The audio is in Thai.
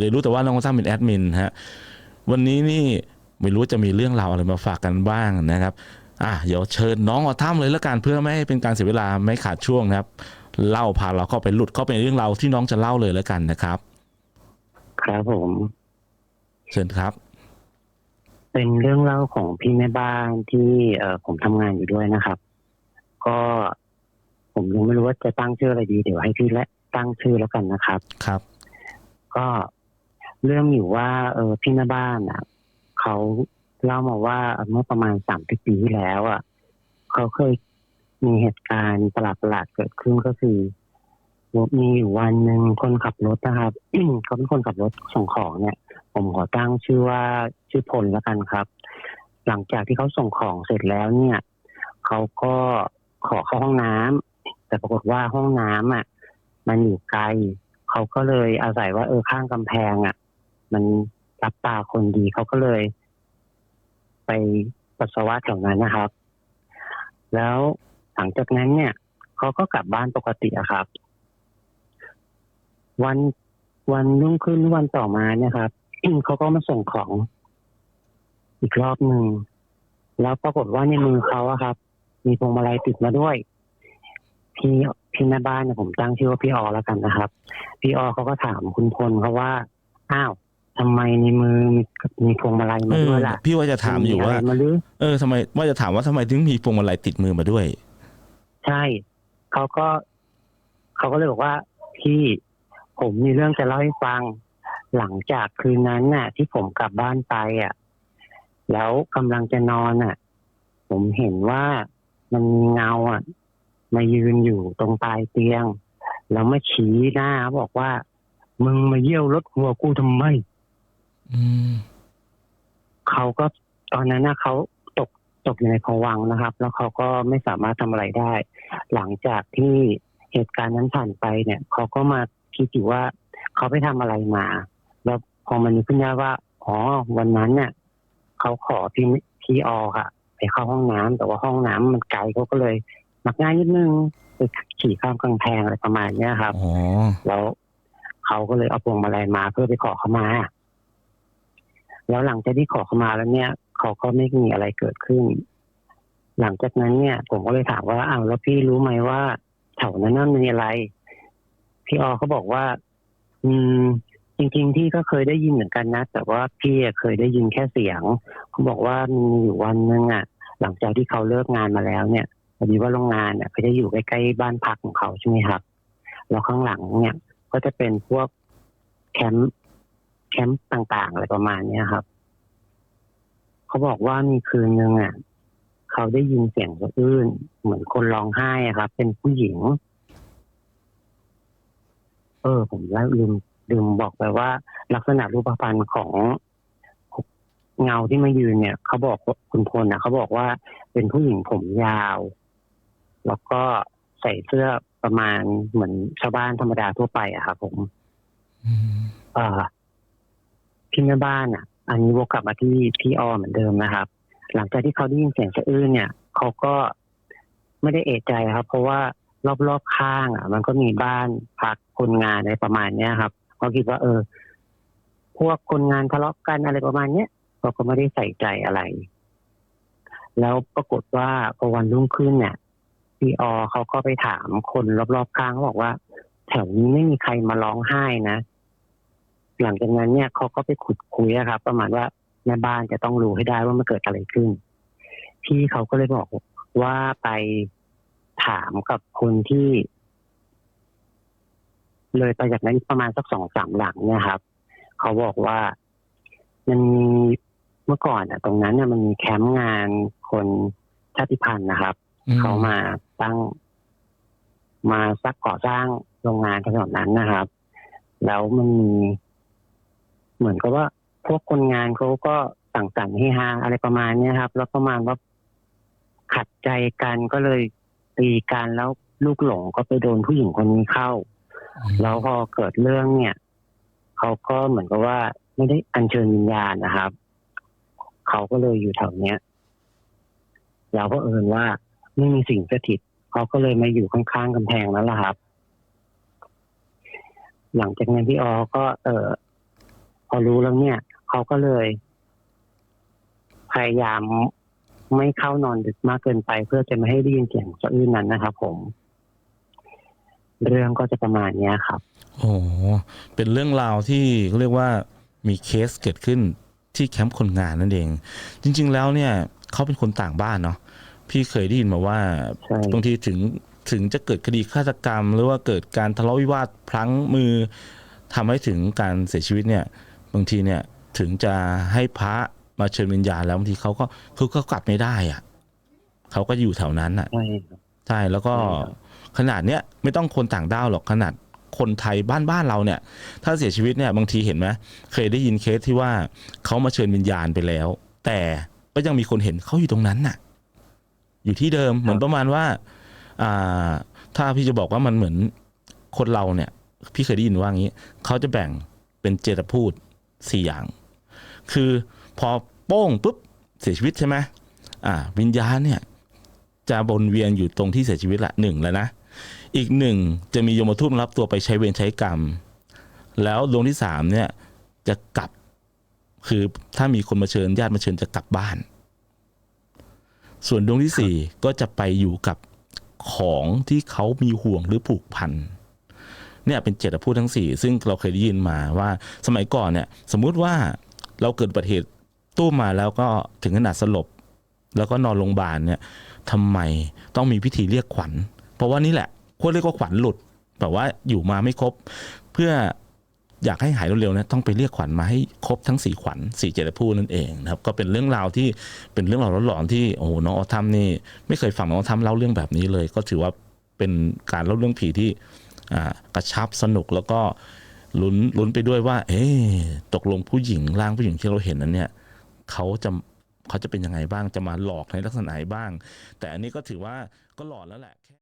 เลยรู้แต่ว่าน้องตั้มเป็นแอดมินฮะวันนี้นี่ไม่รู้จะมีเรื่องราวอะไรมาฝากกันบ้างนะครับอะเดี๋ยวเชิญน้องออถ้ำเลยละกันเพื่อไม่ให้เป็นการเสียเวลาไม่ขาดช่วงนะครับ เล่าพาเราเข้าไปหลุดเข้าไปในเรื่องราวที่น้องจะเล่าเลยแล้วกันนะครับ ครับผม เชิญครับ เป็นเรื่องเล่าของพี่แม่บ้านที่เอ่อผมทำงานอยู่ด้วยนะครับ ก็ผมยังไม่รู้ว่าจะตั้งชื่ออะไรดีเดี๋ยวให้พี่และตั้งชื่อแล้วกันนะครับ ครับ ก็ เรื่องอยู่ว่าเออพี่แม่บ้านอะเขาเล่ามาว่าเมื่อประมาณสามปีที่แล้วอะเขาเคยมีเหตุการณ์ประหลาดๆเกิดขึ้นก็คือมีอยู่วันหนึ่งคนขับรถนะครับเขาเป็นคนขับรถส่งของเนี่ย ผมขอตั้งชื่อว่าชื่อพลแล้วกันครับ หลังจากที่เขาส่งของเสร็จแล้วเนี่ยเขาก็ขอเข้าห้องน้ำแต่ปรากฏว่าห้องน้ำอะ มันอยู่ไกลเขาก็เลยอาศัยว่าเออข้างกำแพงอะ มันรับตาคนดีเขาก็เลย ไปปัสสาวะแถวนั้นนะครับ แล้วหลังจากนั้นเนี่ยเขาก็กลับบ้านปกติอะครับ วันวันรุ่งขึ้นวันต่อมาเนี่ยครับเขาก็มาส่งของ อีกรอบหนึ่งแล้วปรากฏว่าในมือเขาอะครับ มีพวงมาลัยติดมาด้วยพี่พี่แม่บ้านเนี่ยผมตั้งชื่อว่าพี่ออแล้วกันนะครับ พี่ออเขาก็ถามคุณพลเขาว่า อ้าว ทำไมในมือมีมีพวงมาลัยเอมาอด้วยล่ะพี่ว่าจะถามอยู่ว่าะไรมาหรือเออทำไมว่าจะถามว่าทำไมถึงมีพวงมาลัยติดมือมาด้วย ใช่เขาก็เขาก็เลยบอกว่าพี่ผมมีเรื่องจะเล่าให้ฟัง หลังจากคืนนั้นน่ะ ที่ผมกลับบ้านไปอะ แล้วกำลังจะนอนอะ ผมเห็นว่ามันมีเงาอะมายืนอยู่ตรงปลายเตียง แล้วมาชี้หน้าบอกว่า มึงมาเยี่ยวรถหัวกูทำไมอืม เขาก็ตอนนั้นนะเขาตกตกอยู่ในภวังค์นะครับ แล้วเขาก็ไม่สามารถทำอะไรได้ หลังจากที่เหตุการณ์นั้นผ่านไปเนี่ย เขาก็มาคิดอยู่ว่าเขาไปทำอะไรมา แล้วพอมันนึกขึ้นได้ว่าอ๋อวันนั้นเนี่ยเขาขอพี่พี่ออค่ะ ไปเข้าห้องน้ำแต่ว่าห้องน้ำมันไกลเขาก็เลยหนักง่ายนิดนึงไปขี่ข้ามกำแพงอะไรประมาณเนี้ยครับ อ๋อ แล้วเขาก็เลยเอาพวงมาลัยมาเพื่อไปขอเขามา แล้วหลังจากที่ขอเขามาแล้วเนี่ยเขาก็ไม่มีอะไรเกิดขึ้น หลังจากนั้นเนี่ย ผมก็เลยถามว่าอ้าวแล้วพี่รู้ไหมว่าแถวนั้นนั่นมีอะไร พี่ออเขาบอกว่า อืม จริงๆพี่ก็เคยได้ยินเหมือนกันนะ แต่ว่าพี่เคยได้ยินแค่เสียงเขาบอกว่ามีอยู่วันนึงอะ หลังจากที่เขาเลิกงานมาแล้วเนี่ยพอดีว่าโรงงานเนี่ยเขาจะอยู่ใกล้ๆบ้านพักของเขาใช่ไหมครับแล้วข้างหลังเนี่ย ก็จะเป็นพวกแคมป์ แคมป์ต่างๆอะไรประมาณเนี้ยครับ เขาบอกว่ามีคืนนึงอะเขาได้ยินเสียงสะอื้นเหมือนคนร้องไห้อะครับ เป็นผู้หญิง เออ ผมแล้วลืมลืมบอกไปว่า ลักษณะรูปพรรณของเงาที่มายืนเนี่ยเขาบอกว่าคุณพลนะเขาบอกว่าเป็นผู้หญิงผมยาว แล้วก็ใส่เสื้อประมาณเหมือนชาวบ้านธรรมดาทั่วไปอะครับผมอืมเอ่อ พี่แม่บ้านอะ อันนี้วกกลับมาที่พี่ออเหมือนเดิมนะครับ หลังจากที่เขาได้ยินเสียงสะอื้นเนี่ยเขาก็ไม่ได้เอะใจครับ เพราะว่ารอบๆข้างอะ มันก็มีบ้านพักคนงานอะไรประมาณเนี้ยครับเขาคิดว่า เออ พวกคนงานทะเลาะกันอะไรประมาณเนี้ยเขาก็ไม่ได้ใส่ใจอะไร แล้วปรากฏว่าพอวันรุ่งขึ้นเนี่ยพี่ออเขาก็ไปถามคนรอบๆข้างเขาบอกว่า แถวนี้ไม่มีใครมาร้องไห้นะ หลังจากนั้นเนี่ยเขาก็ไปขุดคุยอะครับ ประมาณว่าแม่บ้านจะต้องรู้ให้ได้ว่ามันเกิดอะไรขึ้น พี่เขาก็เลยบอกว่าไปถามกับคนที่ เลยไปจากนั้นประมาณสักสองสามหลังเนี่ยครับ เขาบอกว่ามันมีเมื่อก่อนอะตรงนั้นเนี่ยมันมีแคมป์งานคนชาติพันธุ์นะครับอืเขามาตั้ง มาซักก่อสร้างโรงงานแถวๆนั้นนะครับ แล้วมันมี เหมือนกับว่าพวกคนงานเขาก็สั่งสรรค์เฮฮาอะไรประมาณเนี้ยครับ แล้วประมาณว่าขัดใจกันก็เลยตีกันแล้วลูกหลงก็ไปโดนผู้หญิงคนนี้เข้า แล้วพอเกิดเรื่องเนี่ยเขาก็เหมือนกับว่าไม่ได้อัญเชิญวิญญาณนะครับเขาก็เลยอยู่แถวเนี้ยเราก็เอินว่าไม่มีสิ่งสถิตเขาก็เลยมาอยู่ข้างๆกำแพงนั้นแหละครับ หลังจากนั้นพี่ออก็เออ รู้แล้วเนี่ยเขาก็เลย พยายามไม่เข้านอนดึกมากเกินไป เพื่อจะไม่ให้ได้ยินเสียงสะอื้นนั้นนะครับผม เรื่องก็จะประมาณเนี้ยครับโอ้โหเป็นเรื่องราวที่เขาเรียกว่ามีเคสเกิดขึ้นที่แคมป์คนงานนั่นเอง จริง ๆ แล้วเนี่ยเขาเป็นคนต่างบ้านเนาะพี่เคยได้ยินมาว่าใช่บางทีถึงถึงจะเกิดคดีฆาตกรรม หรือว่าเกิดการทะเลาะวิวาทพลั้งมือทำให้ถึงการเสียชีวิตเนี่ย บางทีเนี่ยถึงจะให้พระมาเชิญวิญญาณแล้วบางทีเขาก็คือก็กลับไม่ได้อะเขาก็อยู่แถวนั้นอะใช่ครับใช่แล้วก็ใช่ครับขนาดเนี้ยไม่ต้องคนต่างด้าวหรอกขนาดคนไทยบ้านบ้านเราเนี่ย ถ้าเสียชีวิตเนี่ยบางทีเห็นไหมเคยได้ยินเคสที่ว่าเขามาเชิญวิญญาณไปแล้ว แต่ก็ยังมีคนเห็นเขาอยู่ตรงนั้นน่ะ อยู่ที่เดิมเหมือนประมาณว่า อ่า ถ้าพี่จะบอกว่ามันเหมือนคนเราเนี่ย พี่เคยได้ยินว่างี้เขาจะแบ่งเป็นเจตพูด สี่อย่าง คือพอโป้งปุ๊บเสียชีวิตใช่ไหมอ่า วิญญาณเนี่ย จะวนเวียนอยู่ตรงที่เสียชีวิตละหนึ่งแล้วนะ อีกหนึ่งจะมียมทูตรับตัวไปใช้เวรใช้กรรม แล้วดวงที่สามเนี่ยจะกลับ คือถ้ามีคนมาเชิญญาติมาเชิญจะกลับบ้าน ส่วนดวงที่สี่ก็จะไปอยู่กับของที่เขามีห่วงหรือผูกพัน เนี่ยเป็นเจตพูดทั้งสี่ซึ่งเราเคยได้ยินมาว่าสมัยก่อนเนี่ยสมมุติว่าเราเกิดอุบัติเหตุตู้มมาแล้วก็ถึงขนาดสลบ แล้วก็นอนโรงพยาบาลเนี่ยทำไมต้องมีพิธีเรียกขวัญ เพราะว่านี่แหละคนเรียกว่าขวัญหลุดแบบว่าอยู่มาไม่ครบ เพื่ออยากให้หายเร็วๆนะต้องไปเรียกขวัญมาให้ครบทั้งสี่ขวัญสี่เจตพูดนั่นเองนะครับก็เป็นเรื่องราวที่เป็นเรื่องราวหลอนๆที่โอ้โหน้องออทัมนี่ไม่เคยฟังน้องออทัมเล่าเรื่องแบบนี้เลย ก็ถือว่าเป็นการเล่าเรื่องผีที่ กระชับสนุกแล้วก็ลุ้นลุ้นไปด้วยว่า เอ๊ตกลงผู้หญิงร่างผู้หญิงที่เราเห็นนั้นเนี่ยเขาจะเขาจะเป็นยังไงบ้างจะมาหลอกในลักษณะไหนบ้าง แต่อันนี้ก็ถือว่าก็หลอนแล้วแหละ